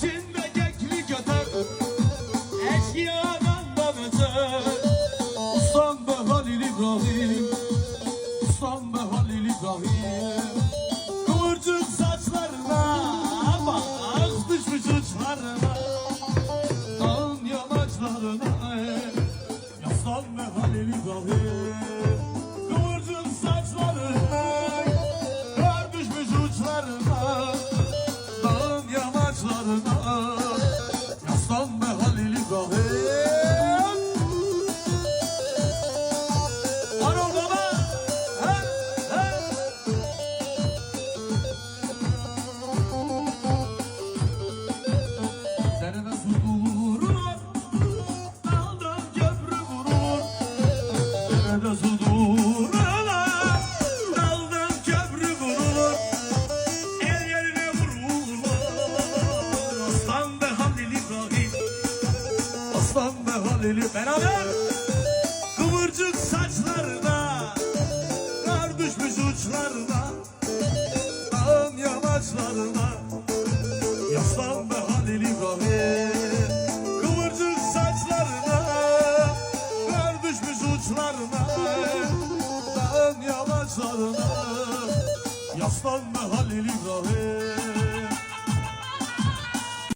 Vision yaslandı Halil'i beraber Kıvırcık saçlarına Kar düşmüş uçlarına Dağın yamaçlarına. Yaslandı Halil İbrahim Kıvırcık saçlarına Kar düşmüş uçlarına Dağın yamaçlarına. Yaslandı Halil İbrahim